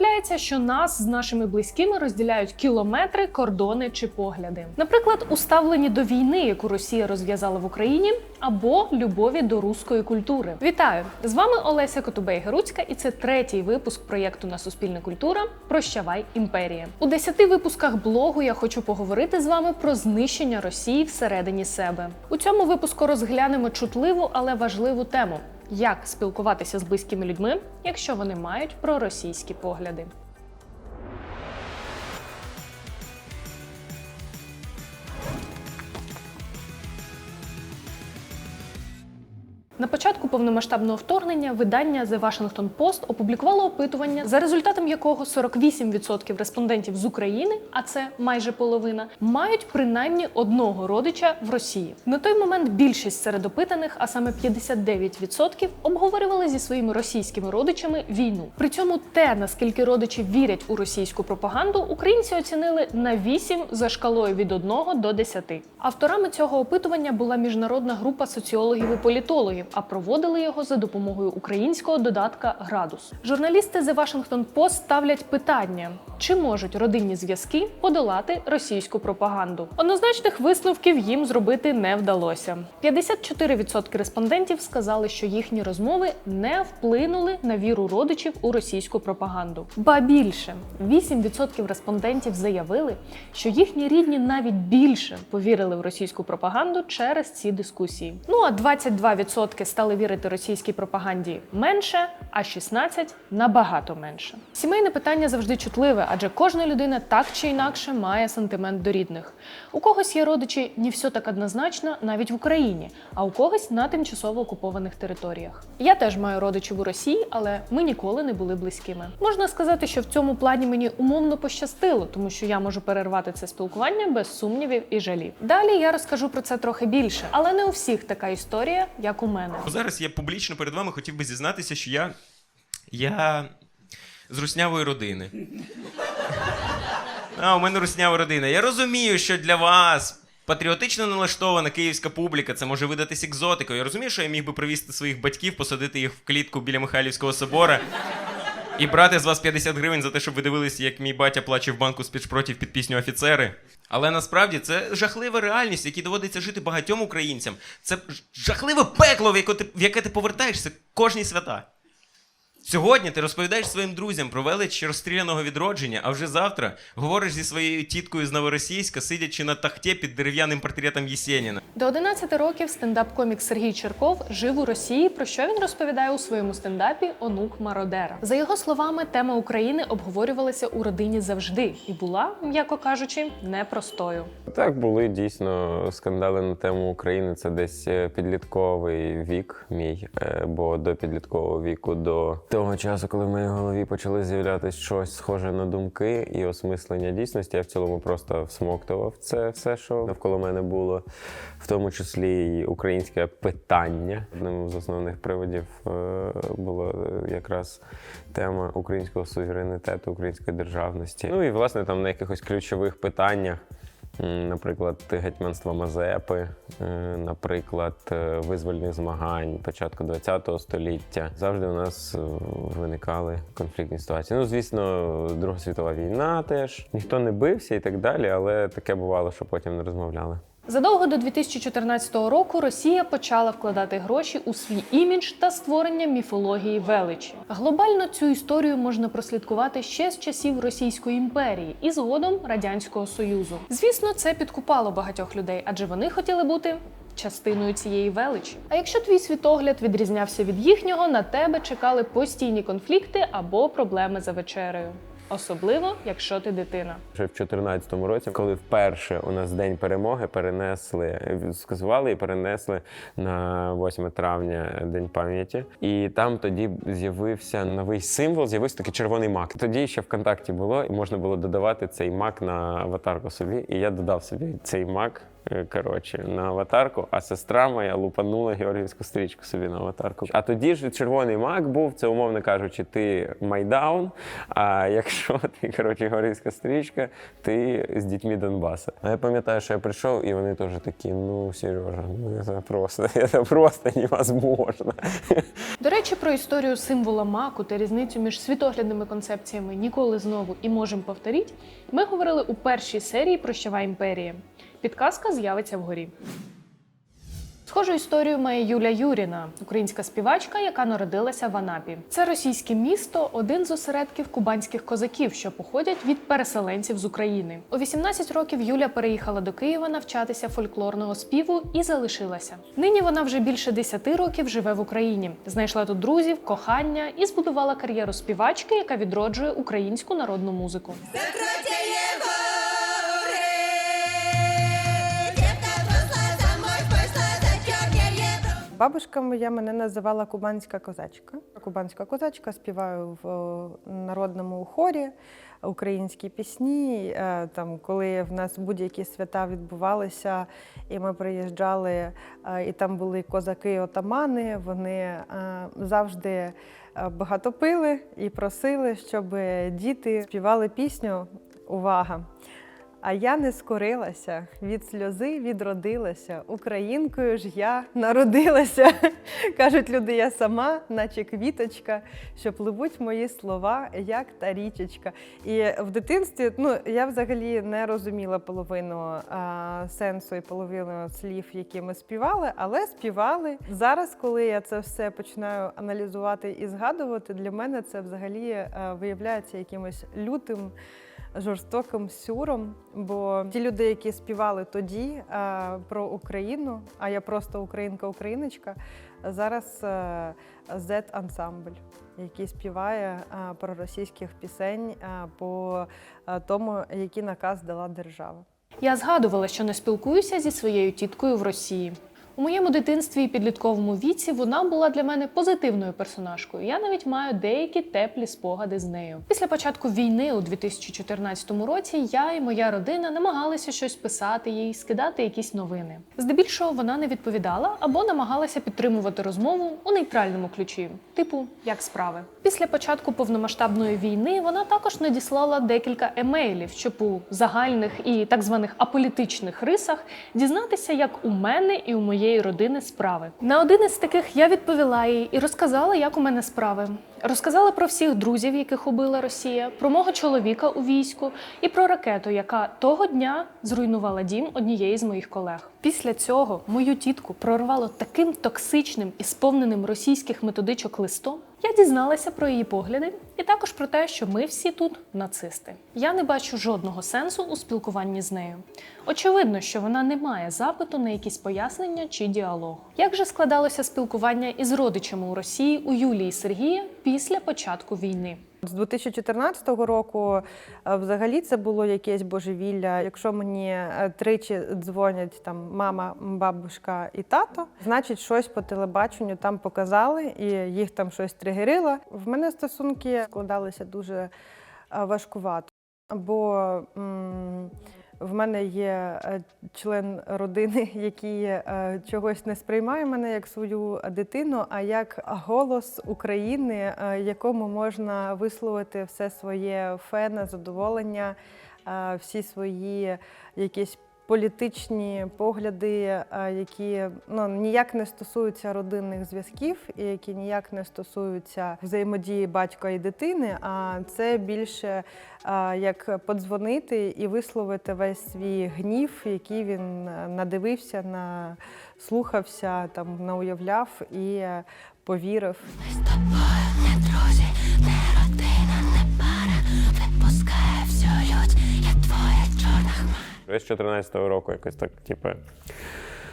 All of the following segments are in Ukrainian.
Трапляється, що нас з нашими близькими розділяють кілометри, кордони чи погляди. Наприклад, уставлені до війни, яку Росія розв'язала в Україні, або любові до руської культури. Вітаю! З вами Олеся Котубей Геруцька, і це третій випуск проєкту на Суспільне культура Прощавай імперія. У десяти випусках блогу я хочу поговорити з вами про знищення Росії всередині себе. У цьому випуску розглянемо чутливу, але важливу тему. Як спілкуватися з близькими людьми, якщо вони мають проросійські погляди? На початку повномасштабного вторгнення видання The Washington Post опублікувало опитування, за результатом якого 48% респондентів з України, а це майже половина, мають принаймні одного родича в Росії. На той момент більшість серед опитаних, а саме 59%, обговорювали зі своїми російськими родичами війну. При цьому те, наскільки родичі вірять у російську пропаганду, українці оцінили на 8 за шкалою від 1 до 10. Авторами цього опитування була міжнародна група соціологів і політологів, а проводили його за допомогою українського додатка Градус. Журналісти The Washington Post ставлять питання: чи можуть родинні зв'язки подолати російську пропаганду? Однозначних висновків їм зробити не вдалося. 54% респондентів сказали, що їхні розмови не вплинули на віру родичів у російську пропаганду. Ба більше 8% респондентів заявили, що їхні рідні навіть більше повірили в російську пропаганду через ці дискусії. Ну а 22% стали вірити російській пропаганді менше, а 16% набагато менше. Сімейне питання завжди чутливе, адже кожна людина так чи інакше має сантимент до рідних. У когось є родичі не все так однозначно навіть в Україні, а у когось на тимчасово окупованих територіях. Я теж маю родичів у Росії, але ми ніколи не були близькими. Можна сказати, що в цьому плані мені умовно пощастило, тому що я можу перервати це спілкування без сумнівів і жалів. Далі я розкажу про це трохи більше, але не у всіх така історія, як у мене. Зараз я публічно перед вами хотів би зізнатися, що я. Я з руснявої родини. А, у мене руснява родина. Я розумію, що для вас патріотично налаштована київська публіка це може видатись екзотикою. Я розумію, що я міг би привізти своїх батьків, посадити їх в клітку біля Михайлівського собора і брати з вас 50 гривень за те, щоб ви дивилися, як мій батя плаче в банку спецпротив під пісню офіцери. Але насправді це жахлива реальність, в якій доводиться жити багатьом українцям. Це жахливе пекло, в яке ти повертаєшся кожні свята. Сьогодні ти розповідаєш своїм друзям про велич розстріляного відродження, а вже завтра говориш зі своєю тіткою з Новоросійська, сидячи на тахті під дерев'яним портретом Єсеніна. До 11 років стендап-комік Сергій Черков жив у Росії, про що він розповідає у своєму стендапі Онук Мародера. За його словами, тема України обговорювалася у родині завжди і була, м'яко кажучи, непростою. Так, були дійсно скандали на тему України. Це десь е, підлітковий вік мій, е, бо до підліткового віку, до того часу, коли в моїй голові почали з'являтися щось схоже на думки і осмислення дійсності, я в цілому просто всмоктував це все, що навколо мене було, в тому числі і українське питання. Одним з основних приводів е, було е, якраз тема українського суверенітету, української державності. Ну і власне там на якихось ключових питаннях. Наприклад, гетьманство Мазепи, е, наприклад, е, визвольних змагань початку ХХ століття. Завжди у нас е, виникали конфліктні ситуації. Ну, звісно, Друга світова війна теж ніхто не бився і так далі, але таке бувало, що потім не розмовляли. Задовго до 2014 року Росія почала вкладати гроші у свій імідж та створення міфології величі. Глобально цю історію можна прослідкувати ще з часів Російської імперії і згодом Радянського Союзу. Звісно, це підкупало багатьох людей, адже вони хотіли бути. Частиною цієї величі. А якщо твій світогляд відрізнявся від їхнього, на тебе чекали постійні конфлікти або проблеми за вечерею. Особливо, якщо ти дитина. Ще в 2014 році, коли вперше у нас день перемоги перенесли, скасували і перенесли на 8 травня День пам'яті. І там тоді з'явився новий символ, з'явився такий червоний мак. Тоді ще ВКонтакті було, і можна було додавати цей мак на аватарку собі. І я додав собі цей мак Коротше, на аватарку, а сестра моя лупанула георгіївську стрічку собі на аватарку. А тоді ж червоний мак був, це умовно кажучи, ти майдаун. А якщо ти коротше георгіївська стрічка, ти з дітьми Донбаса. А я пам'ятаю, що я прийшов, і вони теж такі: ну Сережа, ну це просто, це просто невозможно. До речі, про історію символа маку та різницю між світоглядними концепціями ніколи знову і можемо повторіть. Ми говорили у першій серії Прощава імперія. Підказка з'явиться вгорі. Схожу історію має Юля Юріна, українська співачка, яка народилася в Анапі. Це російське місто, один з осередків кубанських козаків, що походять від переселенців з України. У 18 років Юля переїхала до Києва навчатися фольклорного співу і залишилася. Нині вона вже більше 10 років живе в Україні, знайшла тут друзів, кохання і збудувала кар'єру співачки, яка відроджує українську народну музику. Закройте Бабушка моя мене називала кубанська козачка. Кубанська козачка співаю в е, народному хорі українські пісні. Е, Там, коли в нас будь-які свята відбувалися, і ми приїжджали, е, і там були козаки-отамани, вони завжди багато пили і просили, щоб діти співали пісню. Увага! А я не скорилася, від сльози відродилася. Українкою ж я народилася. Кажуть люди, я сама, наче квіточка, що пливуть мої слова, як та річечка. І в дитинстві ну, я взагалі не розуміла половину а, сенсу і половину слів, які ми співали, але співали. Зараз, коли я це все починаю аналізувати і згадувати, для мене це взагалі а, виявляється якимось лютим жорстоким сюром. Бо ті люди, які співали тоді е, про Україну, а я просто українка-україночка, зараз е, Z-ансамбль, який співає е, про російських пісень е, по е, тому, який наказ дала держава. Я згадувала, що не спілкуюся зі своєю тіткою в Росії. У моєму дитинстві і підлітковому віці вона була для мене позитивною персонажкою. Я навіть маю деякі теплі спогади з нею. Після початку війни у 2014 році я і моя родина намагалися щось писати їй, скидати якісь новини. Здебільшого вона не відповідала або намагалася підтримувати розмову у нейтральному ключі, типу як справи. Після початку повномасштабної війни вона також надіслала декілька емейлів, щоб у загальних і так званих аполітичних рисах дізнатися, як у мене і у моєї родини справи. На один із таких я відповіла їй і розказала, як у мене справи. Розказала про всіх друзів, яких убила Росія, про мого чоловіка у війську і про ракету, яка того дня зруйнувала дім однієї з моїх колег. Після цього мою тітку прорвало таким токсичним і сповненим російських методичок листом. Я дізналася про її погляди і також про те, що ми всі тут нацисти. Я не бачу жодного сенсу у спілкуванні з нею. Очевидно, що вона не має запиту на якісь пояснення чи діалог. Як же складалося спілкування із родичами у Росії у Юлії Сергія після початку війни? З 2014 року е, взагалі це було якесь божевілля. Якщо мені е, тричі дзвонять там мама, бабушка і тато, значить щось по телебаченню там показали і їх там щось тригерило. В мене стосунки складалися дуже е, важкувато, бо м, в мене є е, член родини, який е, чогось не сприймає мене як свою дитину, а як голос України, е, якому можна висловити все своє фене, задоволення, всі свої якісь. Політичні погляди, е, які ну ніяк не стосуються родинних зв'язків, і які ніяк не стосуються взаємодії батька і дитини. А це більше е, як подзвонити і висловити весь свій гнів, який він е, надивився, наслухався, там науявляв і повірив. З тобою не друзі, я з 14-го року якось так, типу,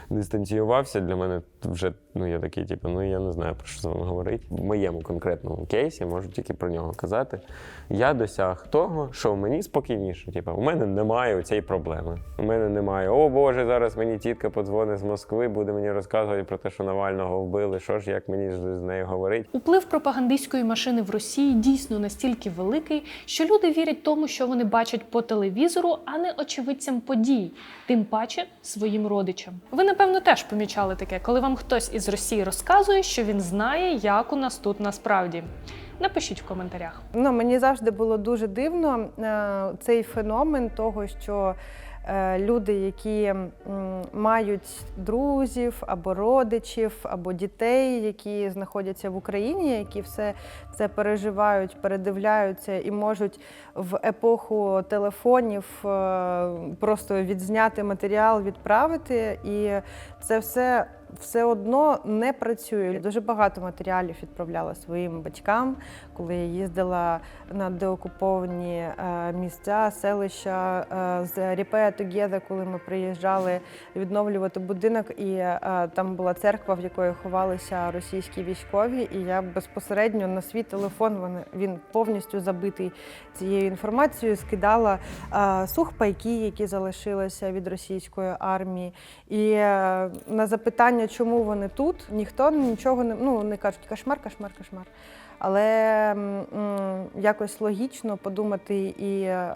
дистанціювався. Для мене вже ну я такий, типу, ну я не знаю про що з вами говорити. В моєму конкретному кейсі можу тільки про нього казати. Я досяг того, що мені спокійніше. Типу, у мене немає цієї проблеми. У мене немає, о Боже, зараз мені тітка подзвонить з Москви, буде мені розказувати про те, що Навального вбили. Що ж, як мені з з нею говорити? Уплив пропагандистської машини в Росії дійсно настільки великий, що люди вірять тому, що вони бачать по телевізору, а не очевидцям подій, тим паче своїм родичам. Ви напевно теж помічали таке, коли вам хтось із Росії розказує, що він знає, як у нас тут насправді. Напишіть в коментарях. Ну, мені завжди було дуже дивно е, цей феномен того, що люди, які мають друзів або родичів, або дітей, які знаходяться в Україні, які все це переживають, передивляються і можуть в епоху телефонів е, просто відзняти матеріал, відправити, і це все. Все одно не працює. Дуже багато матеріалів відправляла своїм батькам, коли я їздила на деокуповані е, місця, селища е, з Ріпея Тогєда, коли ми приїжджали відновлювати будинок, і е, там була церква, в якої ховалися російські військові. І я безпосередньо на свій телефон він повністю забитий цією інформацією, скидала сухпайки, які залишилися від російської армії. І на запитання, чому вони тут, ніхто нічого не ну не кажуть кошмар, кошмар, кошмар. Але м, якось логічно подумати і е,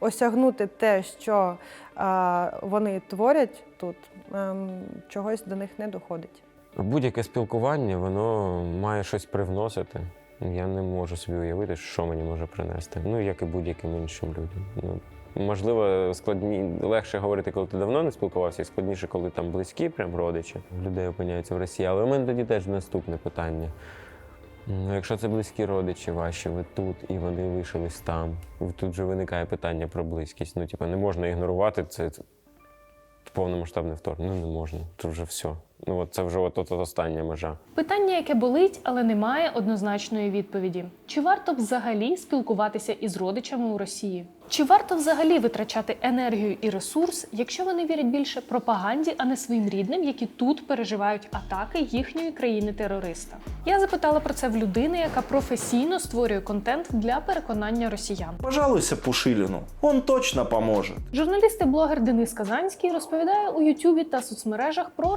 осягнути те, що е, вони творять тут, ем, чогось до них не доходить. Будь-яке спілкування, воно має щось привносити. Я не можу собі уявити, що мені може принести. Ну, як і будь-яким іншим людям. Ну, можливо, складні, легше говорити, коли ти давно не спілкувався, і складніше, коли там близькі, прям родичі людей опиняються в Росії. Але у мене тоді теж наступне питання. Ну, якщо це близькі родичі ваші, ви тут і вони лишились там. Тут же виникає питання про близькість. Ну, типу, не можна ігнорувати це. це повномасштабне вторгнення. Ну, не можна. Це вже все. Ну, от це вже от, от, от остання межа. Питання, яке болить, але немає однозначної відповіді: чи варто взагалі спілкуватися із родичами у Росії? Чи варто взагалі витрачати енергію і ресурс, якщо вони вірять більше пропаганді, а не своїм рідним, які тут переживають атаки їхньої країни-терориста? Я запитала про це в людини, яка професійно створює контент для переконання росіян. Пожалуйся Пушилину, он точно поможет. Журналіст і блогер Денис Казанський розповідає у Ютубі та соцмережах про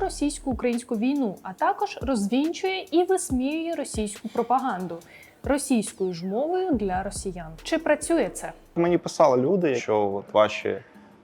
російсько-українську війну, а також розвінчує і висміює російську пропаганду російською ж мовою для росіян. Чи працює це? Мені писали люди, що от ваші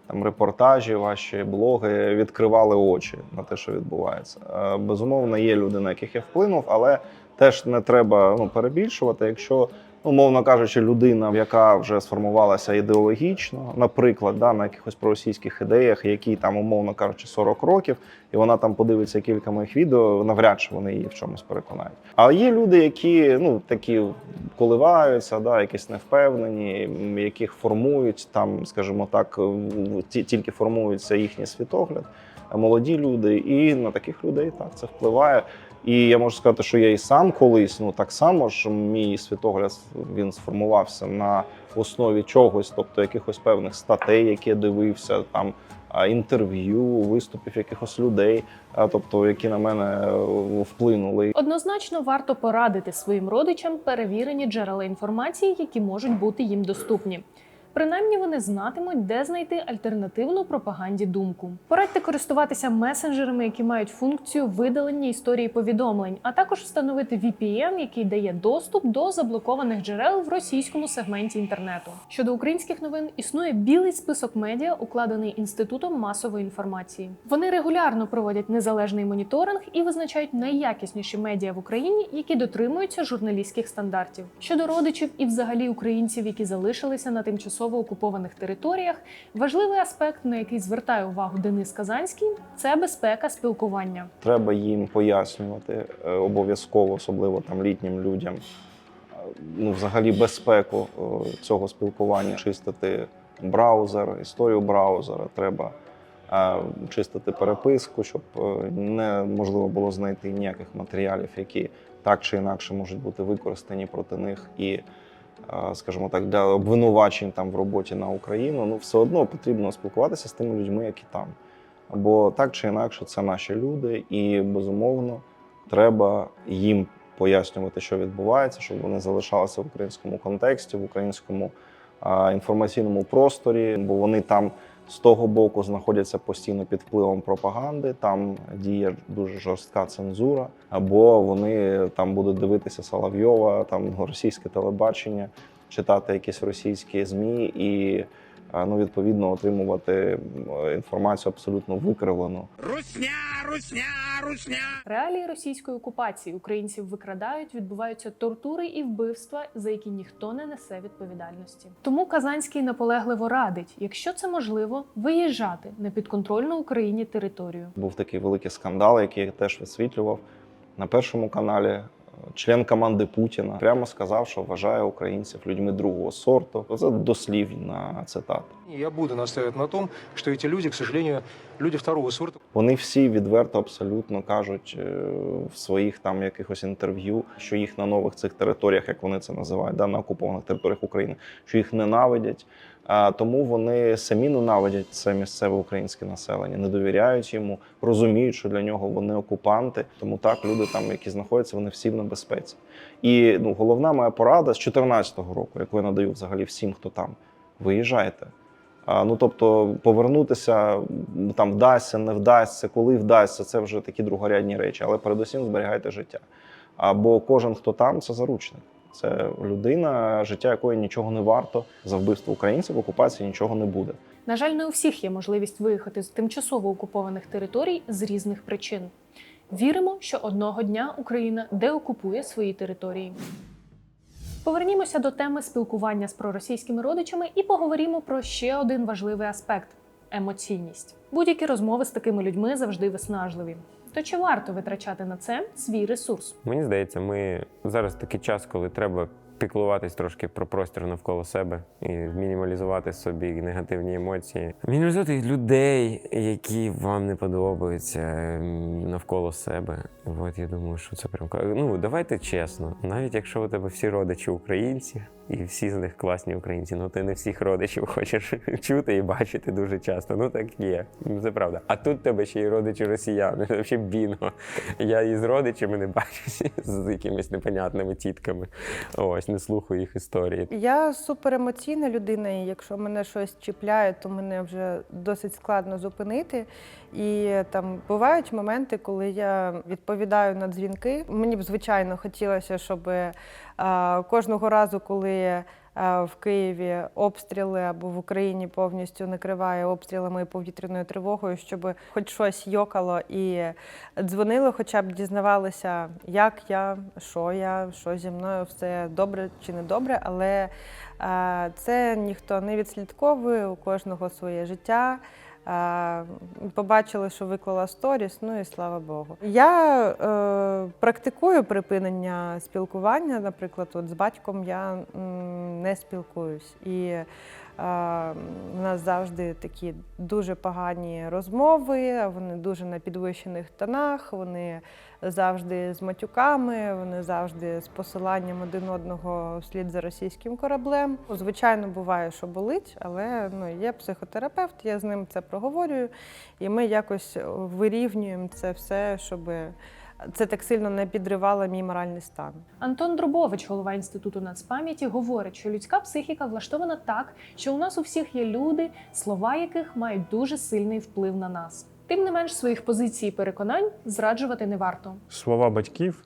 там репортажі, ваші блоги відкривали очі на те, що відбувається. Е, Безумовно, є люди, на яких я вплинув, але теж не треба ну, перебільшувати. Якщо, ну, мовно кажучи, людина, яка вже сформувалася ідеологічно, наприклад, да, на якихось проросійських ідеях, які там, умовно кажучи, 40 років, і вона там подивиться кілька моїх відео, навряд чи вони її в чомусь переконають. А є люди, які ну такі коливаються, да, якісь невпевнені, яких формують там, скажімо так, тільки формується їхній світогляд, молоді люди, і на таких людей так це впливає. І я можу сказати, що я і сам колись, ну так само ж мій світогляд він сформувався на основі чогось, тобто якихось певних статей, які я дивився, там інтерв'ю, виступів якихось людей, тобто які на мене е, вплинули. Однозначно варто порадити своїм родичам перевірені джерела інформації, які можуть бути їм доступні. Принаймні вони знатимуть, де знайти альтернативну пропаганді думку. Порадьте користуватися месенджерами, які мають функцію видалення історії повідомлень, а також встановити VPN, який дає доступ до заблокованих джерел в російському сегменті інтернету. Щодо українських новин існує білий список медіа, укладений інститутом масової інформації. Вони регулярно проводять незалежний моніторинг і визначають найякісніші медіа в Україні, які дотримуються журналістських стандартів. Щодо родичів і взагалі українців, які залишилися на тимчасово окупованих територіях, важливий аспект, на який звертає увагу Денис Казанський, це безпека спілкування. Треба їм пояснювати е, обов'язково, особливо там літнім людям. е, Ну, взагалі, безпеку е, цього спілкування, чистити браузер, історію браузера. Треба чистити переписку, щоб неможливо було знайти ніяких матеріалів, які так чи інакше можуть бути використані проти них і, скажімо так, для обвинувачень там в роботі на Україну. Ну, все одно потрібно спілкуватися з тими людьми, які там. Бо так чи інакше, це наші люди, і безумовно треба їм пояснювати, що відбувається, щоб вони залишалися в українському контексті, в українському інформаційному просторі, бо вони там з того боку знаходяться постійно під впливом пропаганди. Там діє дуже жорстка цензура, або вони там будуть дивитися Соловйова, там російське телебачення, читати якісь російські змі і. Ну, відповідно, отримувати інформацію абсолютно викривлену. Реалії російської окупації українців викрадають, відбуваються тортури і вбивства, за які ніхто не несе відповідальності. Тому Казанський наполегливо радить, якщо це можливо, виїжджати на підконтрольну Україні територію. Був такий великий скандал, який я теж висвітлював на першому каналі. Член команди Путіна прямо сказав, що вважає українців людьми другого сорту. Це дослівна цитата. Я буду настаивать на том, что эти люди, к сожалению, люди второго сорта. Вони всі відверто абсолютно кажуть е, в своїх там якихось інтерв'ю, що їх на нових цих територіях, як вони це називають, да, на окупованих територіях України, що їх ненавидять. Тому вони самі ненавидять це місцеве українське населення, не довіряють йому, розуміють, що для нього вони окупанти. Тому так люди там, які знаходяться, вони всі в небезпеці. І ну, головна моя порада з 2014 року, яку я надаю взагалі всім, хто там, виїжджайте. Ну тобто повернутися там вдасться, не вдасться, коли вдасться, це вже такі другорядні речі. Але передусім зберігайте життя. Або кожен, хто там, це заручник. Це людина, життя якої нічого не варто за вбивство українців в окупації нічого не буде. На жаль, не у всіх є можливість виїхати з тимчасово окупованих територій з різних причин. Віримо, що одного дня Україна деокупує свої території. Повернімося до теми спілкування з проросійськими родичами і поговоримо про ще один важливий аспект емоційність. Будь-які розмови з такими людьми завжди виснажливі. То чи варто витрачати на це свій ресурс? Мені здається, ми зараз такий час, коли треба піклуватись трошки про простір навколо себе і мінімалізувати собі негативні емоції. Мінімалізувати людей, які вам не подобаються навколо себе. От я думаю, що це прям ну давайте чесно. Навіть якщо у тебе всі родичі українці, і всі з них класні українці, ну ти не всіх родичів хочеш чути і бачити дуже часто. Ну так є. Це правда. А тут тебе ще й родичі росіяни. Це взагалі бінго. Я із родичами не бачуся з якимись непонятними тітками. Ось не слухаю їх історії. Я суперемоційна людина, і якщо мене щось чіпляє, то мене вже досить складно зупинити. І там бувають моменти, коли я відповідаю на дзвінки. Мені б звичайно хотілося, щоб е, кожного разу, коли е, в Києві обстріли або в Україні повністю накриває обстрілами і повітряною тривогою, щоб хоч щось йокало і дзвонили, хоча б дізнавалися, як я, що я, що зі мною, все добре чи не добре, але е, це ніхто не відслідковує, у кожного своє життя. Побачили, що виклала сторіс, ну і слава Богу. Я е, практикую припинення спілкування. Наприклад, от з батьком я м, не спілкуюсь. І у нас завжди такі дуже погані розмови, вони дуже на підвищених тонах, вони завжди з матюками, вони завжди з посиланням один одного вслід за російським кораблем. Звичайно, буває, що болить, але ну, є психотерапевт, я з ним це проговорюю, і ми якось вирівнюємо це все, щоб це так сильно не підривало мій моральний стан. Антон Дробович, голова інституту нацпам'яті, говорить, що людська психіка влаштована так, що у нас у всіх є люди, слова яких мають дуже сильний вплив на нас. Тим не менш, своїх позицій і переконань зраджувати не варто. слова батьків,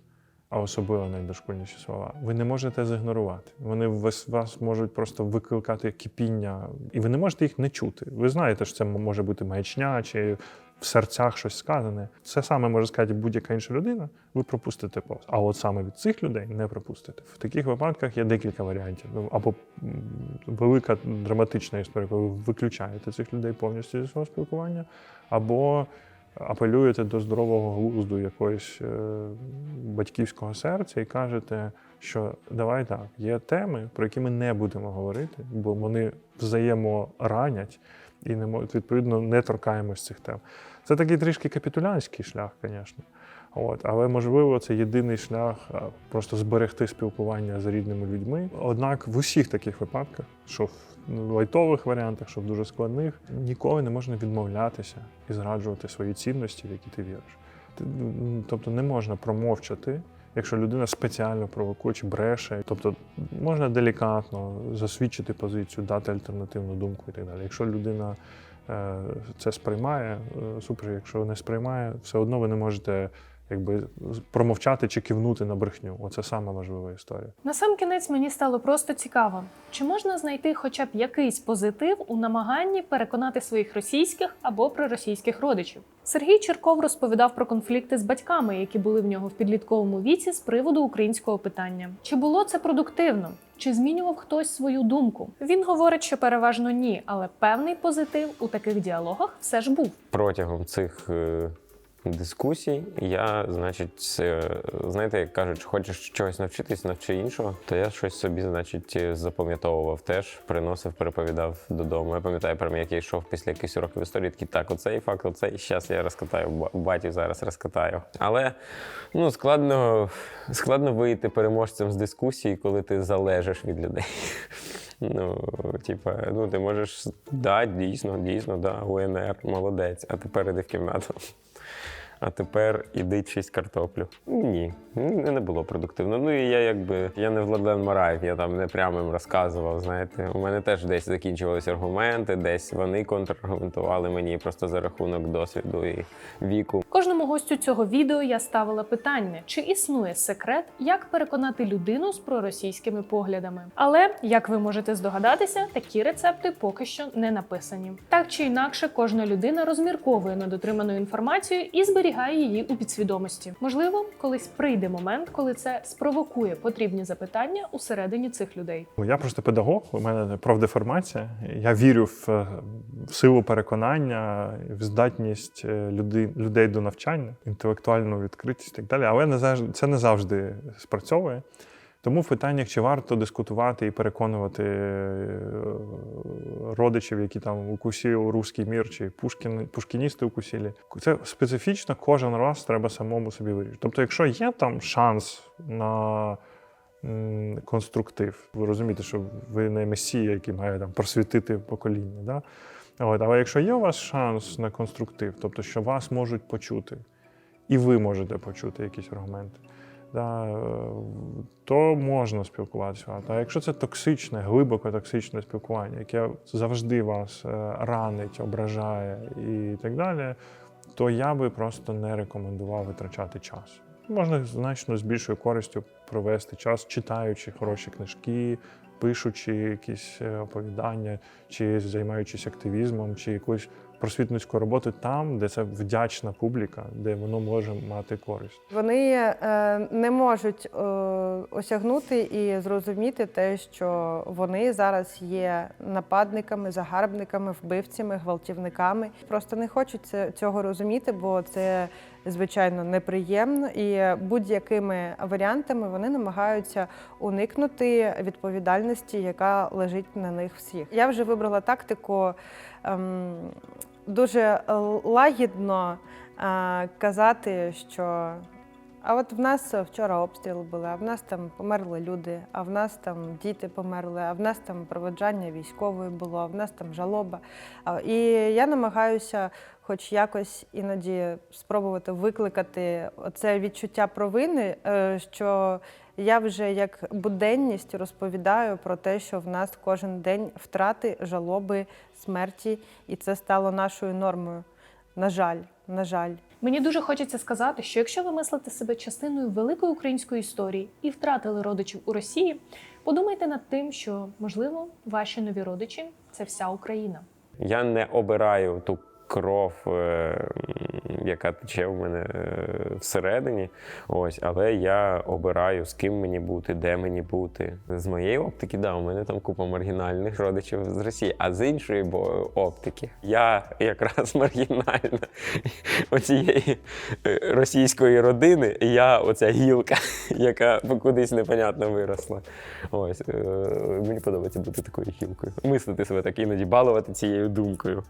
а особливо найдошкільніші слова, ви не можете зігнорувати. Вони в вас, вас можуть просто викликати кипіння, і ви не можете їх не чути. Ви знаєте, що це може бути маячня чи в серцях щось сказане. Це саме може сказати будь-яка інша людина. Ви пропустите повз. А от саме від цих людей не пропустите. В таких випадках є декілька варіантів. Ну або велика драматична історія, коли ви виключаєте цих людей повністю зі свого спілкування, або апелюєте до здорового глузду якогось е, батьківського серця і кажете, що давай так, є теми, про які ми не будемо говорити, бо вони взаєморанять і не відповідно не торкаємось цих тем. Це такий трішки капітулянський шлях, звісно. От, але можливо, це єдиний шлях просто зберегти спілкування з рідними людьми. Однак в усіх таких випадках, що в ну, лайтових варіантах, що в дуже складних, ніколи не можна відмовлятися і зраджувати свої цінності, в які ти віриш. Тобто не можна промовчати, якщо людина спеціально провокує чи бреше. Тобто можна делікатно засвідчити позицію, дати альтернативну думку і так далі. Якщо людина це сприймає, е, супер. Якщо не сприймає, все одно ви не можете якби промовчати чи кивнути на брехню. Оце сама важлива історія. На сам кінець мені стало просто цікаво, чи можна знайти хоча б якийсь позитив у намаганні переконати своїх російських або проросійських родичів. Сергій Черков розповідав про конфлікти з батьками, які були в нього в підлітковому віці з приводу українського питання. Чи було це продуктивно? Чи змінював хтось свою думку? Він говорить, що переважно ні, але певний позитив у таких діалогах все ж був. Протягом цих е, дискусій я, значить, це, знаєте, як кажуть, хочеш чогось навчитись, навчи іншого, то я щось собі, значить, запам'ятовував теж, приносив, переповідав додому. Я пам'ятаю, прям як я йшов після якихось уроків історії, такий, так, оцей факт, оцей, зараз я розкатаю, ба- батю зараз розкатаю. Але ну, складно, складно вийти переможцем з дискусії, коли ти залежиш від людей. Ну, типа, ну ти можеш, да, дійсно, дійсно, да, УНР, молодець, а тепер іди в кімнату. А тепер іди чисть картоплю. Ні, не було продуктивно. Ну і я якби я не Владлен Мараєв, я там не прямо їм розказував. Знаєте, у мене теж десь закінчувалися аргументи, десь вони контраргументували мені просто за рахунок досвіду і віку. Кожному гостю цього відео я ставила питання, чи існує секрет, як переконати людину з проросійськими поглядами. Але як ви можете здогадатися, такі рецепти поки що не написані. Так чи інакше, кожна людина розмірковує над отриманою інформацією і зберігає її у підсвідомості. Можливо, колись прийде момент, коли це спровокує потрібні запитання усередині цих людей. Я просто педагог, у мене профдеформація. Я вірю в, е, силу переконання, в здатність е, люди, людей до навчання, інтелектуальну відкритість і так далі. Але не завжди, це не завжди спрацьовує. Тому в питаннях, чи варто дискутувати і переконувати е, родичів, які там укусили русський мір, чи пушкін, пушкіністи укусили. Це специфічно кожен раз треба самому собі вирішити. Тобто, якщо є там шанс на конструктив. Ви розумієте, що ви не месія, який має там просвітити покоління. Да? От, але якщо є у вас шанс на конструктив, тобто що вас можуть почути, і ви можете почути якісь аргументи, да, то можна спілкуватися. А якщо це токсичне, глибоко токсичне спілкування, яке завжди вас е, ранить, ображає і так далі, то я би просто не рекомендував витрачати час. Можна значно з більшою користю провести час, читаючи хороші книжки, пишучи якісь е, оповідання, чи займаючись активізмом, чи якоюсь просвітницькою роботу там, де це вдячна публіка, де воно може мати користь. Вони е, не можуть е, осягнути і зрозуміти те, що вони зараз є нападниками, загарбниками, вбивцями, гвалтівниками. Просто не хочуть це, цього розуміти, бо це звичайно неприємно. І будь-якими варіантами вони намагаються уникнути відповідальності, яка лежить на них всіх. Я вже вибрала тактику. Ем, Дуже лагідно е, казати, що а от в нас вчора обстріл були, а в нас там померли люди, а в нас там діти померли, а в нас там проводжання військової було, а в нас там жалоба. І я намагаюся, хоч якось іноді спробувати викликати це відчуття провини, е, що я вже як буденність розповідаю про те, що в нас кожен день втрати, жалоби, смерті, і це стало нашою нормою. На жаль, на жаль. Мені дуже хочеться сказати, що якщо ви мислите себе частиною великої української історії і втратили родичів у Росії, подумайте над тим, що можливо ваші нові родичі це вся Україна. Я не обираю ту кров, е, яка тече в мене е, всередині. Ось, але я обираю, з ким мені бути, де мені бути. З моєї оптики, да, у мене там купа маргінальних родичів з Росії, а з іншої оптики я якраз маргінальна оцієї е, російської родини. Я оця гілка, яка кудись непонятно виросла. Ось мені подобається бути такою гілкою. Мислити себе так іноді, балувати цією думкою.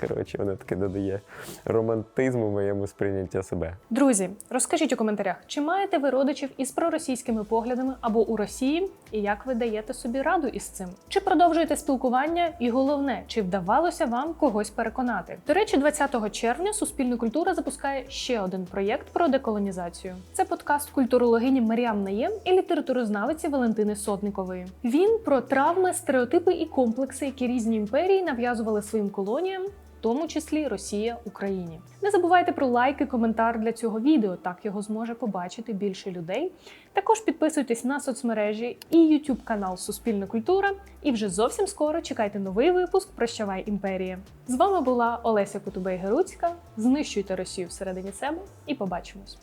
Коротше, вона таке додає роман... фанатизму, моєму сприйняття себе. Друзі, розкажіть у коментарях, чи маєте ви родичів із проросійськими поглядами або у Росії, і як ви даєте собі раду із цим? Чи продовжуєте спілкування? І головне, чи вдавалося вам когось переконати? До речі, 20 червня Суспільна культура запускає ще один проєкт про деколонізацію. Це подкаст культурологині Маріам Наєм і літературознавиці Валентини Сотникової. Він про травми, стереотипи і комплекси, які різні імперії нав'язували своїм колоніям тому числі Росія Україні. Не забувайте про лайк і коментар для цього відео. Так його зможе побачити більше людей. Також підписуйтесь на соцмережі і YouTube канал Суспільна культура. І вже зовсім скоро чекайте новий випуск Прощавай імперія. З вами була Олеся Кутубей Геруцька. Знищуйте Росію всередині себе і побачимось.